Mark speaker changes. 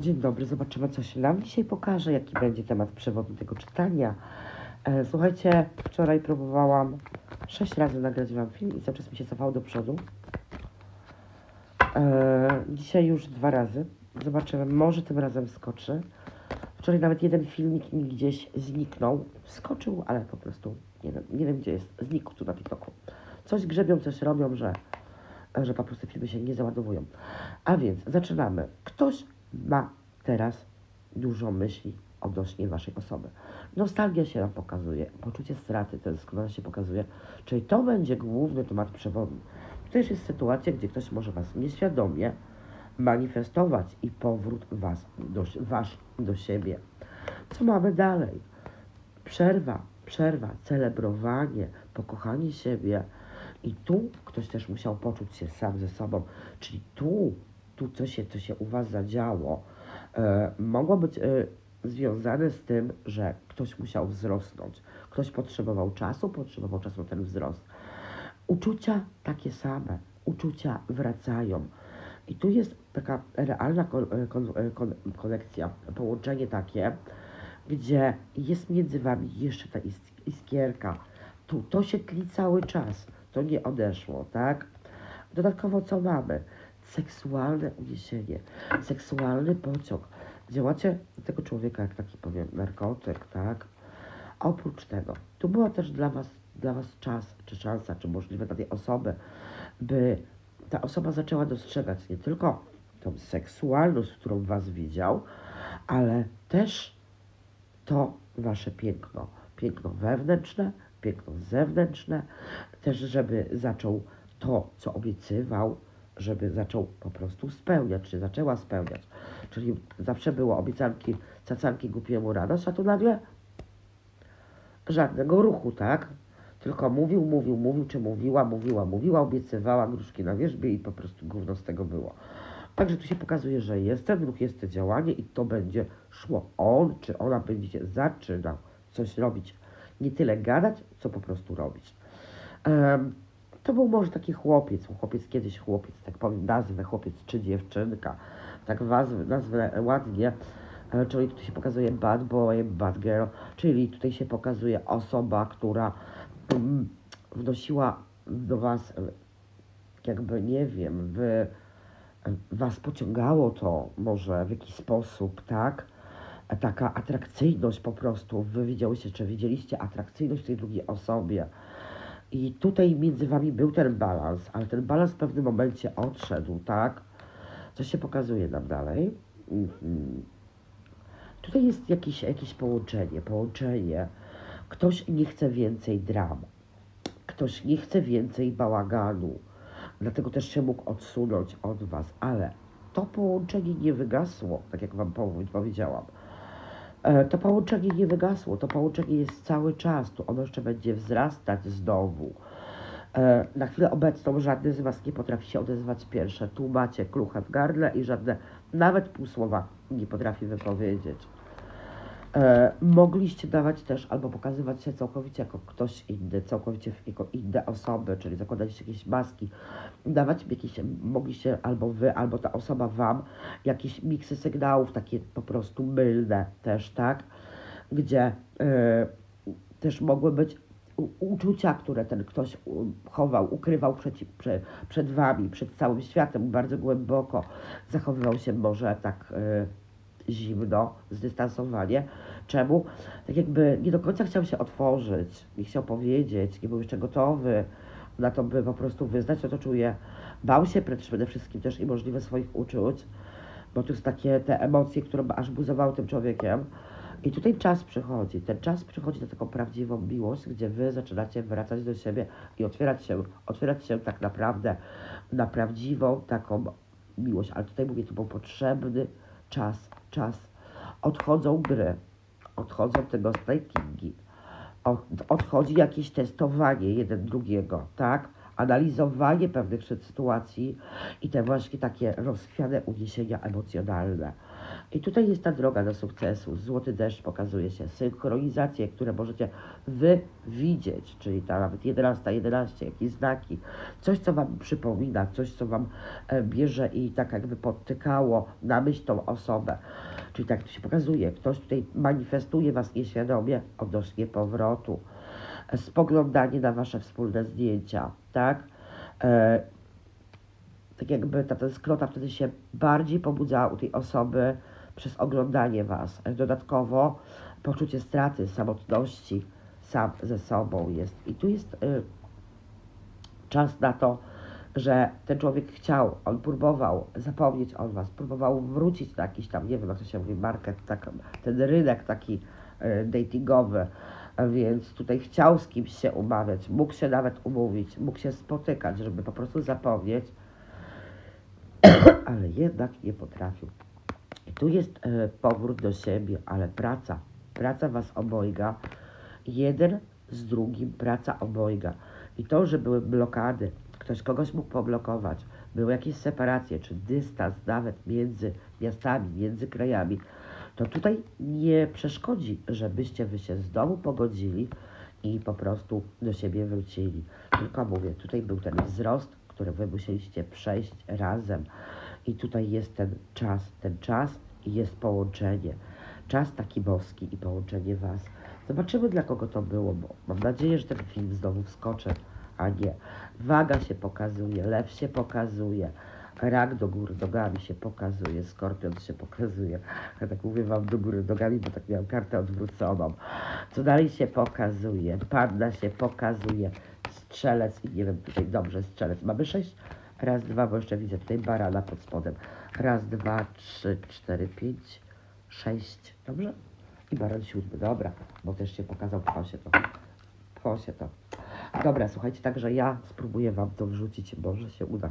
Speaker 1: Dzień dobry, zobaczymy co się nam dzisiaj pokaże, jaki będzie temat przewodni tego czytania. E, słuchajcie, wczoraj próbowałam sześć razy nagrać wam film i cały czas mi się cofało do przodu. E, dzisiaj już dwa razy. Zobaczymy, może tym razem skoczy. Wczoraj nawet jeden filmik mi gdzieś zniknął. Skoczył, ale po prostu nie wiem, nie wiem gdzie jest. Znikł tu na TikToku. Coś grzebią, coś robią, że, że po prostu filmy się nie załadowują. A więc zaczynamy. Ktoś ma teraz dużo myśli odnośnie waszej osoby. Nostalgia się nam pokazuje, poczucie straty tęsknota się pokazuje, czyli to będzie główny temat przewodni. To też jest sytuacja, gdzie ktoś może was nieświadomie manifestować i powrót was do, wasz do siebie. Co mamy dalej? Przerwa, przerwa, celebrowanie, pokochanie siebie. I tu ktoś też musiał poczuć się sam ze sobą. Czyli tu, tu co się, co się u was zadziało, e, mogło być e, związane z tym, że ktoś musiał wzrosnąć. Ktoś potrzebował czasu, potrzebował czasu na ten wzrost. Uczucia takie same, uczucia wracają. I tu jest taka realna kon, kon, kon, konekcja, połączenie takie, gdzie jest między wami jeszcze ta is- iskierka. Tu to się tli cały czas, to nie odeszło, tak? Dodatkowo co mamy? Seksualne uniesienie, seksualny pociąg. Działacie tego człowieka jak taki powiem narkotyk, tak? A oprócz tego, tu była też dla was, dla was czas, czy szansa, czy możliwe dla tej osoby, by ta osoba zaczęła dostrzegać nie tylko tą seksualność, którą was widział, ale też to wasze piękno. Piękno wewnętrzne, piękno zewnętrzne, też żeby zaczął to, co obiecywał, żeby zaczął po prostu spełniać, czy zaczęła spełniać. Czyli zawsze było obiecanki, cacanki głupiemu radość, a tu nagle żadnego ruchu, tak? Tylko mówił, mówił, mówił, czy mówiła, mówiła, mówiła, obiecywała gruszki na wierzbie i po prostu gówno z tego było. Także tu się pokazuje, że jest ten ruch, jest to działanie i to będzie szło. On czy ona będzie zaczynał coś robić. Nie tyle gadać, co po prostu robić. Em, to był może taki chłopiec, chłopiec kiedyś chłopiec, tak powiem nazwę chłopiec czy dziewczynka, tak nazwę, nazwę ładnie, e, czyli tu się pokazuje bad boy, bad girl, czyli tutaj się pokazuje osoba, która mm, wnosiła do was e, jakby, nie wiem, w, was pociągało to może w jakiś sposób, tak? E, Taka atrakcyjność po prostu, wy widziałyście, czy widzieliście atrakcyjność tej drugiej osobie. I tutaj między wami był ten balans, ale ten balans w pewnym momencie odszedł, tak? Co się pokazuje nam dalej? Mhm. Tutaj jest jakieś, jakieś połączenie, połączenie. Ktoś nie chce więcej dram. Ktoś nie chce więcej bałaganu. Dlatego też się mógł odsunąć od was, ale to połączenie nie wygasło, tak jak wam pow- powiedziałam. E, To połączenie nie wygasło, to połączenie jest cały czas, tu ono jeszcze będzie wzrastać znowu. E, Na chwilę obecną żadny z Was nie potrafi się odezwać pierwsze. Tu macie kluchę w gardle i żadne, nawet pół słowa nie potrafi wypowiedzieć. E, mogliście dawać też albo pokazywać się całkowicie jako ktoś inny, całkowicie jako inne osoby, czyli zakładaliście jakieś maski, dawać jakieś, mogliście albo wy, albo ta osoba wam jakieś miksy sygnałów, takie po prostu mylne też, tak? Gdzie e, też mogły być uczucia, które ten ktoś chował, ukrywał przed wami, przed całym światem, bardzo głęboko zachowywał się może tak e, zimno, zdystansowanie. Czemu? Tak jakby nie do końca chciał się otworzyć, nie chciał powiedzieć, nie był jeszcze gotowy na to, by po prostu wyznać, co to czuje. Bał się przede wszystkim też i możliwe swoich uczuć, bo to jest takie te emocje, które aż buzowały tym człowiekiem. I tutaj czas przychodzi. Ten czas przychodzi na taką prawdziwą miłość, gdzie wy zaczynacie wracać do siebie i otwierać się, otwierać się tak naprawdę na prawdziwą taką miłość. Ale tutaj mówię, to był potrzebny czas, czas. Odchodzą gry, odchodzą te ghostwritingi, od, odchodzi jakieś testowanie jeden drugiego, tak? Analizowanie pewnych sytuacji i te właśnie takie rozchwiane uniesienia emocjonalne. I tutaj jest ta droga do sukcesu. Złoty deszcz pokazuje się, synchronizacje, które możecie wy widzieć, czyli ta nawet 11, 11, jakieś znaki, coś, co wam przypomina, coś, co wam e, bierze i tak jakby podtykało na myśl tą osobę. Czyli tak to się pokazuje. Ktoś tutaj manifestuje was nieświadomie odnośnie powrotu. E, Spoglądanie na wasze wspólne zdjęcia, tak? E, tak jakby ta tęsknota wtedy się bardziej pobudzała u tej osoby przez oglądanie Was. Dodatkowo poczucie straty, samotności sam ze sobą jest. I tu jest y, czas na to, że ten człowiek chciał, on próbował zapomnieć o Was, próbował wrócić na jakiś tam, nie wiem jak to się mówi, market, tak, ten rynek taki y, datingowy, więc tutaj chciał z kimś się umawiać, mógł się nawet umówić, mógł się spotykać, żeby po prostu zapomnieć, ale jednak nie potrafił. Tu jest e, powrót do siebie, ale praca. Praca was obojga. Jeden z drugim praca obojga. I to, że były blokady, ktoś kogoś mógł poblokować, były jakieś separacje, czy dystans nawet między miastami, między krajami, to tutaj nie przeszkodzi, żebyście wy się znowu pogodzili i po prostu do siebie wrócili. Tylko mówię, tutaj był ten wzrost, który wy musieliście przejść razem. I tutaj jest ten czas, ten czas i jest połączenie. Czas taki boski i połączenie was. Zobaczymy dla kogo to było, bo mam nadzieję, że ten film znowu wskoczy, a nie. Waga się pokazuje, lew się pokazuje, rak do góry nogami się pokazuje, skorpion się pokazuje. Ja tak mówię wam do góry nogami, bo tak miałam kartę odwróconą. Co dalej się pokazuje? Panna się pokazuje, strzelec i nie wiem, tutaj dobrze, strzelec. Mamy sześć? Raz, dwa, bo jeszcze widzę tutaj barana pod spodem. Raz, dwa, trzy, cztery, pięć, sześć. Dobrze? I baran siódmy. Dobra, bo też się pokazał pcho się to. Pcho się to. Dobra, słuchajcie, także ja spróbuję wam to wrzucić, może się uda.